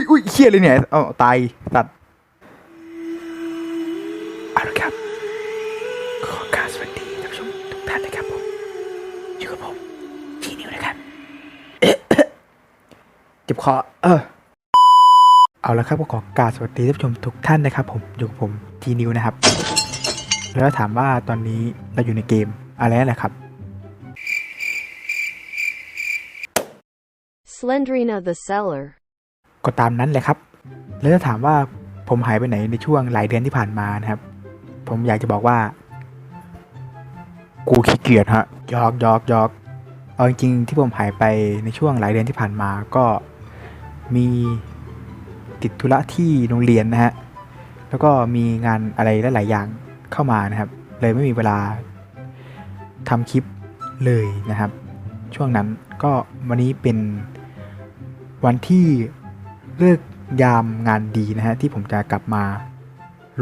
อุ้ยอุ้ยเชี่ยเลยเนี่ยเอาตายตัดเอาละครับขอกรารสวัสดีท่านผู้ชมทุกท่านนะครับผมอยู่กับผมทีนิวนะครับเจ็บคอเออเอาละครับก็ขอกรารสวัสดีท่านผู้ชมทุกท่านนะครับ ผมอยู่กับผมทีนิวนะครับ แล้วถามว่าตอนนี้เราอยู่ในเกมอะไรนั่นแหละครับ Slendrina the Seller. ก็ตามนั้นแหละครับ แล้วถ้าถามว่าผมหายไปไหนในช่วงหลายเดือนที่ผ่านมานะครับ ผมอยากจะบอกว่า กูขี้เกียจฮะยอกยอกยอกเอาจริงๆที่ผมหายไปในช่วงหลายเดือนที่ผ่านมาก็มีติดธุระที่โรงเรียนนะฮะ แล้วก็มีงานอะไรหลายๆอย่างเข้ามานะครับ เลยไม่มีเวลาทำคลิปเลยนะครับ ช่วงนั้นก็วันนี้เป็นวันที่ เลิกยามงานดีนะฮะที่ผมจะกลับมา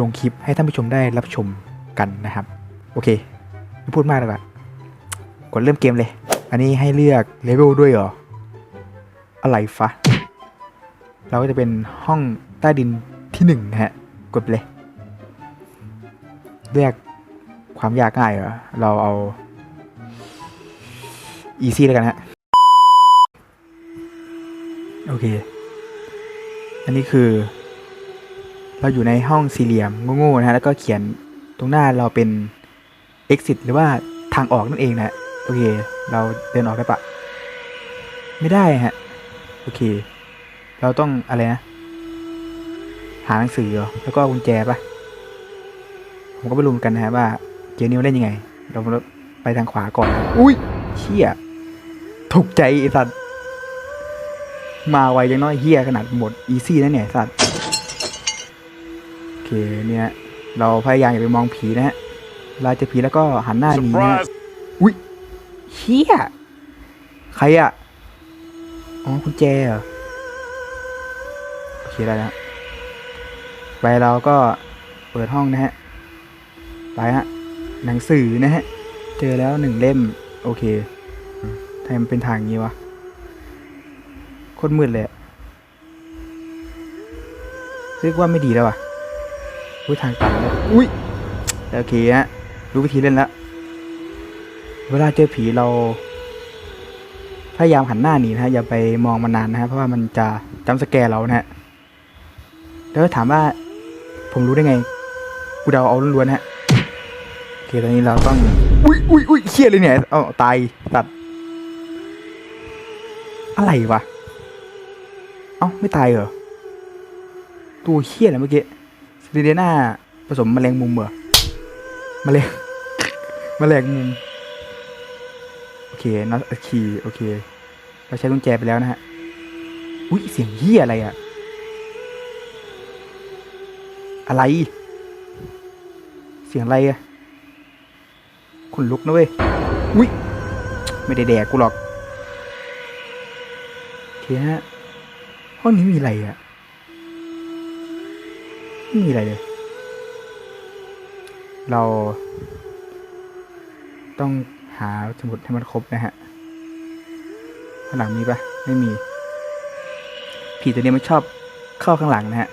ลงคลิปให้ท่านผู้ชมได้รับชมกันนะครับ โอเคไม่พูดมากเลยอะกดเริ่มเกมเลย อันนี้ให้เลือกเลเวลด้วยเหรอ อะไรฟะ เราก็จะเป็นห้องใต้ดินที่หนึ่งนะฮะ กดไปเลย เลือกความยากง่ายเหรอ เราเอา easy แล้วกันฮะ โอเค อันนี้คือ เราอยู่ในห้องสี่เหลี่ยมโง่ๆนะฮะแล้วก็เขียนตรงหน้าเราเป็น exit หรือว่าทางออกนั่นเองนะโอเค เราเดินออกได้ปะไม่ได้ฮะโอเค เราต้องอะไรนะ หาหนังสือเหรอแล้วก็กุญแจปะผมก็ไม่รู้เหมือนกันนะฮะว่าเกมนี้มันเล่นยังไง เราไปทางขวาก่อน อุ้ยเชี่ยถูกใจไอ้สัตว์ มาไวจังน้อยเฮียขนาดหมดอีซี่นะเนี่ยสัตว์โอเคเนี่ย เราพยายามอย่าไปมองผีนะฮะเราเจะผีแล้วก็หันหน้าหนีนะฮะอุ้ยเฮียใครอะอ๋อคุณแจเหรอโอเคได้แล้วไปเราก็เปิดห้องนะฮะไปฮะหนังสือนะฮะ เจอแล้วหนึ่งเล่ม โอเคทำไมมันเป็นทางอย่างนี้วะโคตรมืดเลยเรียกว่าไม่ดีแล้วอะอุ้ยทางตันแล้วอุ้ยโอเคฮะรู้วิธีเล่นแล้วเวลาเจอผีเรา พยายามหันหน้าหนีนะฮะอย่าไปมองมันนานนะฮะเพราะว่ามันจะจำสแกร์เรานะฮะแล้วถามว่าผมรู้ได้ไง กูเดาเอาล้วนๆฮะโอเคตอนนี้เราต้อง อุ้ยอุ้ยอุ้ยเชี่ยเลยเนี่ยเอาตายตัด อะไรวะ เอ้าไม่ตายเหรอ ตัวเฮี้ยอะไรเมื่อกี้สลิเดน่าผสมแมลงมุมเหรอแมลงแมลงมุม โอเคน็อตคีโอเค เราใช้กุญแจไปแล้วนะฮะ อุ้ยเสียงเฮี้ยอะไรอะอะไร เสียงอะไรอะขนลุกนะเว้ย อุ้ยไม่ได้แดกกูหรอกโอเคฮะ องนี้มีอะไรอะไม่มีอะไรเลย เราต้องหาสมุดให้มันครบนะฮะข้างหลังมีปะไม่มี ผีตัวนี้มันชอบเข้าข้างหลังนะฮะ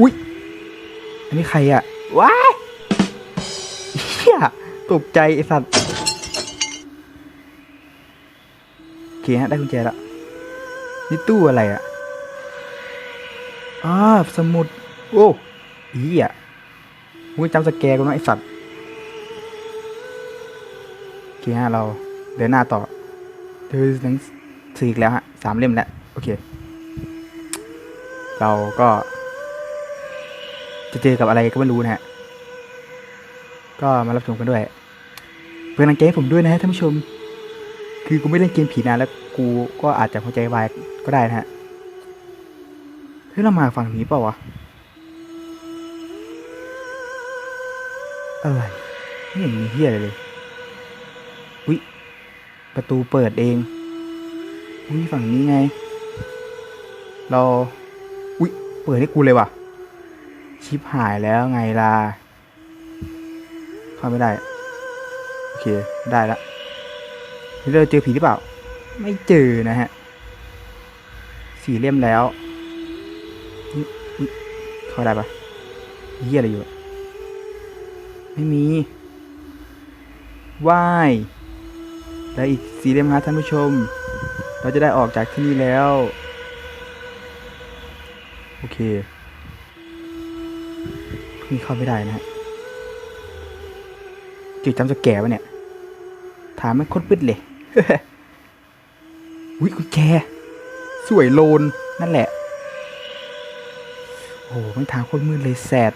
อุ๊ยอันนี้ใครอะว้ายเฮียตกใจไอ้สัตว์โอเคฮะ ได้กุญแจแล้ว นี่ตู้อะไรอะ่ะอ่าสมุด โอ้อีอะมึงจำสแกกูนะไอสัตว์โอเคฮะเราเดินหน้าต่อเจอหนังสืออีกแล้วฮะสามเล่มแล้ว โอเค เราก็ จะเจอกับอะไรก็ไม่รู้นะฮะ ก็มารับชมกันด้วยเพื่อนกำลังใจให้ผมด้วยนะฮะท่านผู้ชม คือกูไม่เล่นเกมผีนานแล้วกูก็อาจจะหัวใจวาย ก็ได้นะฮะเฮ้ยเรามาฝั่งนี้เปล่าวะ อะไร ไม่เห็นมีเฮียอะไรเลย อุ๊ย ประตูเปิดเอง อุ๊ย ฝั่งนี้ไง เรา อุ๊ย เปิดให้กูเลยว่ะ ชิปหายแล้วไงล่ะ เข้าไม่ได้ โอเค ได้ละนี่เราเจอผีหรือเปล่า ไม่เจอนะฮะ สี่เล่มแล้วเข้าได้ปะเฮียอะไรอยู่ ไม่มีว่ายแล้วอีกสี่เล่มครับท่านผู้ชม เราจะได้ออกจากที่นี่แล้ว โอเคนี่เข้าไม่ได้นะฮะจุดจำจะแก่ปะเนี่ย ถามมันโคตรปิดเลยวิกุญแจ สวยโลนนั่นแหละ โอ้โหมันทางโคตรมืดเลยแสด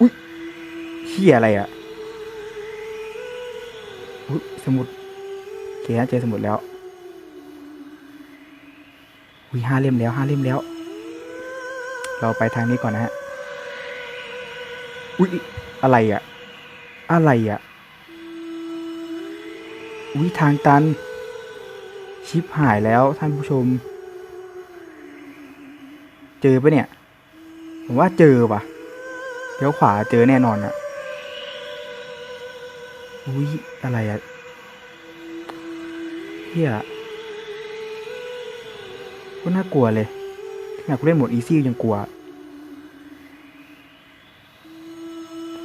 อุ้ยเฮียอะไรอะ่ะอุ้ยสมุดโอเคฮะเจอสมุดแล้วอุ้ยห้าเล่มแล้วห้าเล่มแล้ว เราไปทางนี้ก่อนนะฮะอุ้ยอะไรอะ่ะ อะไรอะ่ะอุ้ยทางตัน ชิปหายแล้วท่านผู้ชม เจอปะเนี่ย ผมว่าเจอปะเดี๋ยวขวาเจอแน่นอนอะอุ้ยอะไรอะเฮียก็น่ากลัวเลยขนาดกูเล่นโหมดอีซี่ยังกลัว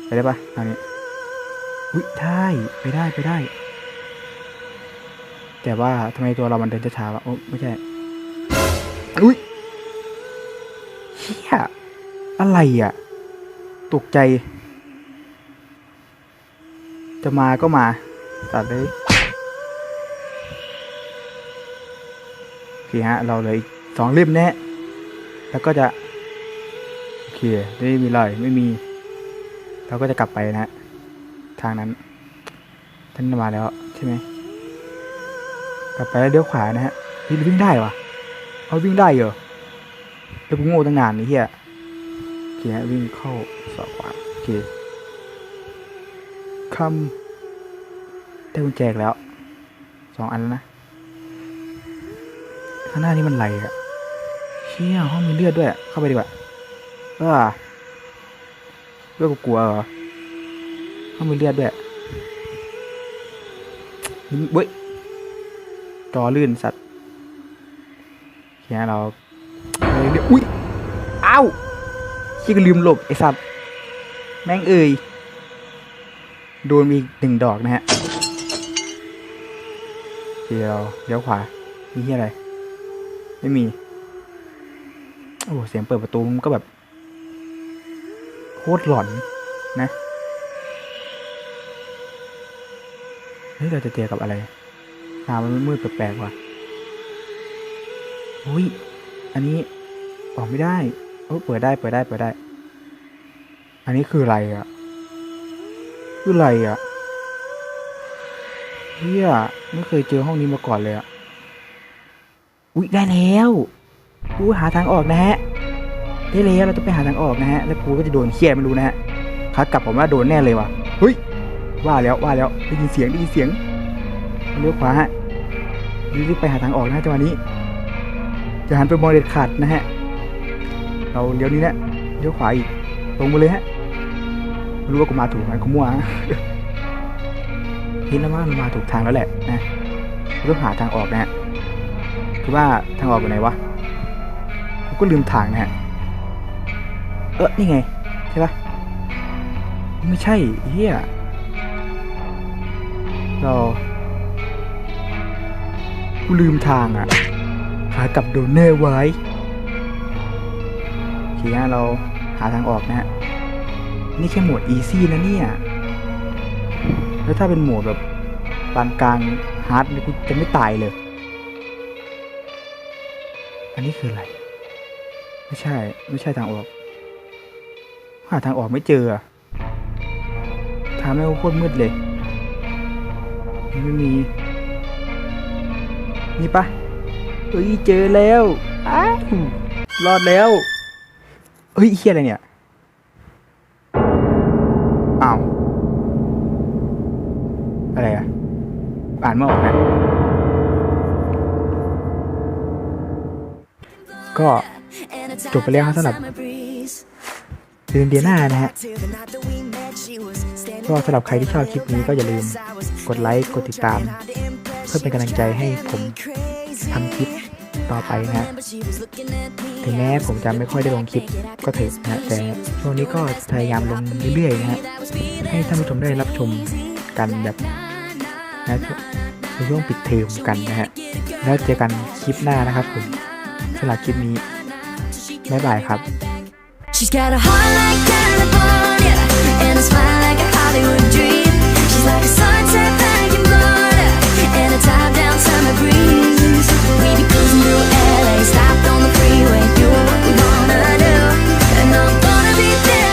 ไปได้ปะทางนี้อุ้ยได้ไปได้ไปได้ แต่ว่าทำไมตัวเรามันเดินช้าๆวะโอ้ไม่ใช่ อุ้ยเฮียอะไรอะ ตกใจ จะมาก็มา ตัดเลยโอเคฮะ เราเลยสองเล่มแน่แล้วก็จะ โอเค ไม่มีรอยไม่มี เราก็จะกลับไปนะ ทางนั้น ท่านมาแล้วใช่ไหม กลับไปแล้วเลี้ยวขวานะฮะวิ่วิ่งได้วะเอาวิ่งได้เหรอแล้วกูโง่ตั้งนานนี่เฮียโอเคฮะวิ่งเข้าสอบขวาโอเคคำได้กุญแจแล้วสองอันแล้วนะข้างหน้านี่มันไหลอะเชี่ยห้องมีเลือดด้วย เข้าไปดีกว่าเออเลือดกูกลัวเหรอห้องมีเลือดด้วยเว้ย จอลื่นสัตว์แค่เราเลยเรียอุ้ยอ้าวขี้ก็ลืมหลบไอ้สัตว์แม่งเอ่ยโดนมีอีกหนึ่งดอกนะฮะเดี๋ยวเราเลี้ยวขวามีที่อะไร ไม่มี โอ้เสียงเปิดประตูมันก็แบบโคตรหลอนนะเฮ้ยเราจะเจอกับอะไร ทามันมืดแปลกๆว่ะอุ้ย อันนี้ออกไม่ได้โอ้เปิดได้ เปิดได้ เปิดได้ อันนี้คืออะไรอะ คืออะไรอะเฮียไม่เคยเจอห้องนี้มาก่อนเลยอะ อุ้ยได้แล้วกูหาทางออกนะฮะ ได้แล้วเราต้องไปหาทางออกนะฮะ แล้วกูก็จะโดนเคียไม่รู้นะฮะขากลับผมว่าโดนแน่เลยว่ะ เฮ้ย ว่าแล้ว ว่าแล้ว ได้ยินเสียง ได้ยินเสียง เลี้ยวขวาฮะรีบไปหาทางออกนะจังหวะนี้จะหันไปมองเด็ดขาดนะฮะ เราเลี้ยวนี้แหละเลี้ยวขวาอีกตรงไปเลยฮะไม่รู้ว่ากูมาถูกไหมกูมั่วฮะคิดแล้วว่ามันมาถูกทางแล้วแหละนะต้องหาทางออกนะฮะคือว่าทางออกอยู่ไหนวะกูก็ลืมทางนะฮะเออนี่ไงใช่ปะไม่ใช่เฮียเรา กูลืมทางอะ หากลับโดนแน่ไว้ทีนี้เราหาทางออกนะฮะ นี่แค่โหมดอีซี่นะเนี่ย แล้วถ้าเป็นโหมดแบบปานกลางฮาร์ดนี่กูจะไม่ตายเลย อันนี้คืออะไร ไม่ใช่ ไม่ใช่ทางออก หาทางออกไม่เจอทางไม่โคตรมืดเลย ไม่มี นี่ปะเฮ้ยเจอแล้วอ้ารอดแล้ว เฮ้ยเฮียอะไรเนี่ย อ้าว อะไรอะอ่านไม่ออกนะ ก็จบไปแล้วครับสำหรับเดือนเดียหน้านะฮะ ก็สำหรับใครที่ชอบคลิปนี้ก็อย่าลืมกดไลค์ กดติดตาม พื่อเป็นกำลังใจให้ผมทำคลิปต่อไปนะฮะถึงแม้ผมจะไม่ค่อยได้ลงคลิปก็เถอะนะฮะแต่ช่วงนี้ก็พยายามลงเรื่อยๆนะฮะให้ท่านผู้ชมได้รับชมกันแบบนะในช่วงปิดเทอมกันนะฮะ แล้วเจอกันคลิปหน้านะครับผมสำหรับคลิปนี้ บ๊ายบายครับ She's got a heart like California and a smile like a Hollywood dream. She's like a sunset Stopped on the freeway, you what we wanna do. And I'm gonna be there.